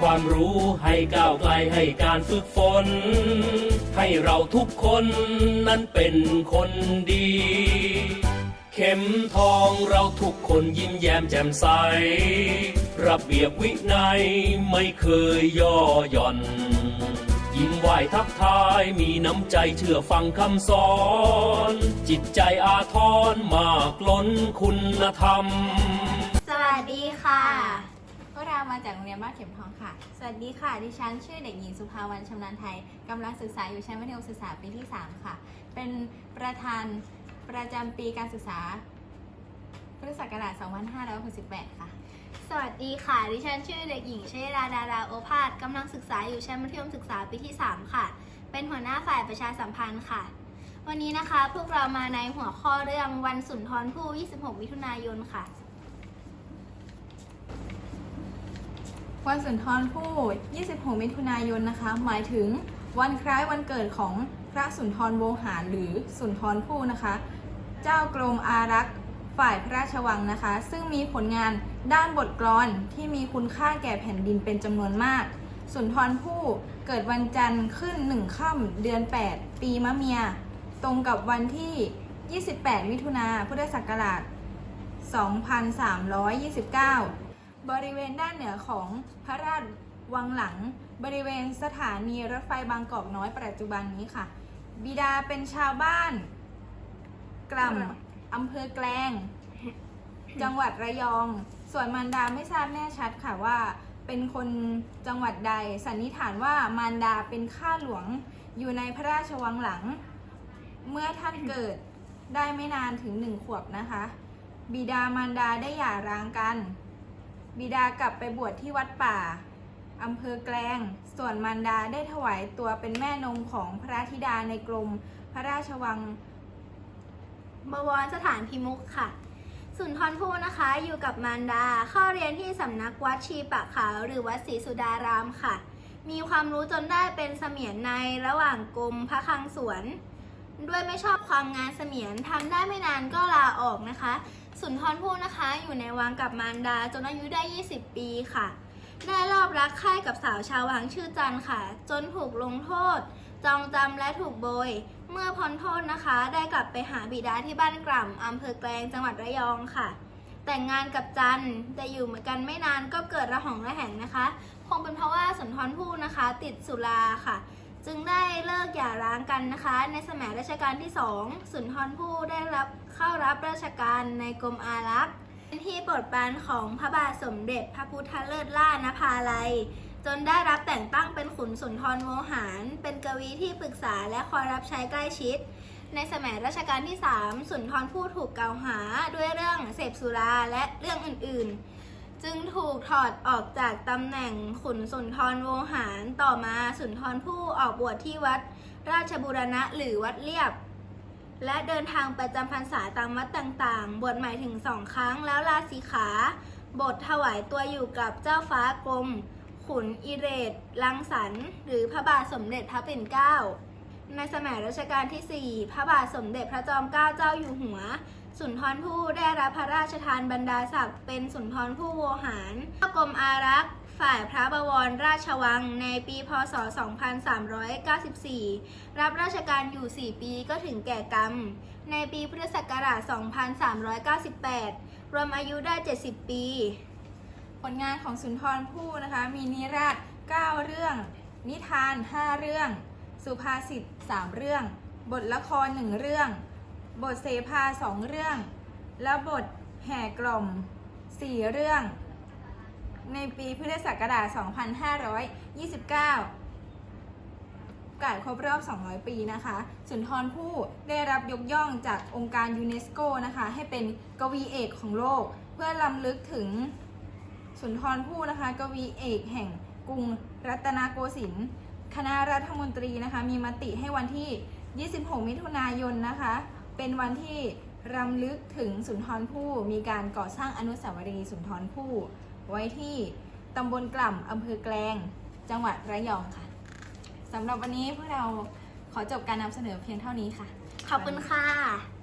ความรู้ให้ก้าวไกลให้การฝึกฝน ให้เราทุกคนนั้นเป็นคนดี เข็มทองเราทุกคนยิ้มแย้มแจ่มใส ระเบียบวินัยไม่เคยย่อหย่อน ยิ้มไหวทักทายมีน้ำใจเชื่อฟังคำสอน จิตใจอาทรมากล้นคุณธรรม สวัสดีค่ะ พวกเรามาจากโรงเรียนบ้านเข็มทองค่ะ สวัสดีค่ะ ดิฉันชื่อเด็กหญิงสุภาวันชำนาญไทยกำลังศึกษาอยู่ชั้นมัธยมศึกษาปีที่ 3 ค่ะ เป็นประธานประจำปีการศึกษาพุทธศักราช2568 ค่ะ สวัสดีค่ะ ดิฉันชื่อเด็กหญิงเชยดาดาราโอภาสกำลังศึกษาอยู่ชั้นมัธยมศึกษาปีที่ 3 ค่ะ เป็นหัวหน้าฝ่ายประชาสัมพันธ์ค่ะ วันนี้นะคะพวกเรามาในหัวข้อเรื่องวันสุนทรภู่ 26 มิถุนายนค่ะ วันสุนทรภู่ 26 มิถุนายนนะคะ หมายถึงวันคล้ายวันเกิดของพระสุนทรโวหารหรือสุนทรภู่นะคะ เจ้ากรมอารักษ์ฝ่ายพระราชวังนะคะ ซึ่งมีผลงานด้านบทกลอนที่มีคุณค่าแก่แผ่นดินเป็นจำนวนมาก สุนทรภู่เกิดวันจันทร์ขึ้นหนึ่งค่ำเดือน 8 ปีมะเมีย ตรงกับวันที่ 28 มิถุนาพุทธศักราช 2329 บริเวณด้านเหนือของพระราชวังหลัง บริเวณสถานีรถไฟบางกอกน้อยปัจจุบันนี้ค่ะ บิดาเป็นชาวบ้าน กล่ำอำเภอแกลง จังหวัดระยอง ส่วนมารดาไม่ทราบแน่ชัดค่ะว่าเป็นคนจังหวัดใด สันนิษฐานว่ามารดาเป็นข้าหลวงอยู่ในพระราชวังหลัง เมื่อท่านเกิดได้ไม่นานถึงหนึ่งขวบนะคะ บิดามารดาได้หย่าร้างกัน บิดากลับไปบวชที่วัดป่าอำเภอแกลง ส่วนมารดาได้ถวายตัวเป็นแม่นมของพระธิดาในกรมพระราชวังบวรสถานพิมุขค่ะ สุนทรภู่นะคะ อยู่กับมารดาเข้าเรียนที่สำนักวัดชีปะขาวหรือวัดศรีสุดารามค่ะ มีความรู้จนได้เป็นเสมียนในระหว่างกรมพระคลังสวน ด้วยไม่ชอบความงานเสมียนทำได้ไม่นานก็ลาออกนะคะ สุนทรภู่นะคะ อยู่ในวังกับมารดาจนอายุได้ 20 ปีค่ะ ได้รอบรักใคร่กับสาวชาววังชื่อจันค่ะ จนถูกลงโทษ จองจำและถูกโบย เมื่อพ้นโทษนะคะ ได้กลับไปหาบิดาที่บ้านกล่ำอำเภอแกลงจังหวัดระยองค่ะ แต่งงานกับจันแต่อยู่เหมือนกันไม่นานก็เกิดระหองระแหงนะคะ คงเป็นเพราะว่าสุนทรภู่นะคะ ติดสุราค่ะ จึงได้เลิกหย่าร้างกันนะคะ ในสมัยรัชกาลที่ 2 สุนทรภู่ได้รับเข้ารับราชการในกรมอารักษ์เป็นที่โปรดปรานของพระบาทสมเด็จพระพุทธเลิศล่านภาลัย จนได้รับแต่งตั้งเป็นขุนสุนทรโวหาร เป็นกวีที่ปรึกษาและคอยรับใช้ใกล้ชิด ในสมัยรัชกาลที่ 3 สุนทรภู่ถูกกล่าวหาด้วยเรื่องเสพสุราและเรื่องอื่นๆ จึงถูกถอดออกจากตำแหน่งขุนสุนทรโวหารต่อมาสุนทรภู่ออกบวชที่วัดราชบูรณะหรือวัดเลียบ และเดินทางไปจำพรรษาตามวัดต่างๆ บวชใหม่ถึงสองครั้งแล้วลาสีขา บทถวายตัวอยู่กับเจ้าฟ้ากรมขุนอิเรศลังสรรค์หรือพระบาทสมเด็จพระปิ่นเกล้าในสมัยรัชกาลที่ 4 พระบาทสมเด็จพระจอมเกล้าเจ้าอยู่หัว สุนทรภู่ได้รับพระราชทานบรรดาศักดิ์เป็นสุนทรภู่โวหารกรมอารักษ์ฝ่ายพระบวรราชวังในปี พศ 2394 รับราชการอยู่ 4 ปีก็ถึงแก่กรรม ในปีพุทธศักราช 2398 รวมอายุได้ 70 ปี ผลงานของสุนทรภู่นะคะ มีนิราศ 9 เรื่อง นิทาน 5 เรื่อง สุภาษิต 3 เรื่อง บทละคร 1 เรื่อง บทเสภา2เรื่อง และบทแห่กล่อม4เรื่อง ในปีพุทธศักราช 2529กาสครบรอบ 200 ปีนะคะ สุนทรภู่ได้รับยกย่องจากองค์การยูเนสโกนะคะ ให้เป็นกวีเอกของโลก เพื่อลำลึกถึงสุนทรภู่นะคะ กวีเอกแห่งกรุงรัตนโกสินทร์ คณะรัฐมนตรีนะคะ มีมติให้วันที่ 26 มิถุนายนนะคะ เป็นวันที่รำลึกถึงสุนทรภู่มีการก่อสร้างอนุสาวรีย์สุนทรภู่ไว้ที่ตำบลกล่ำอำเภอแกลง จังหวัดระยองค่ะสำหรับวันนี้พวกเราขอจบการนำเสนอเพียงเท่านี้ค่ะ ขอบคุณค่ะ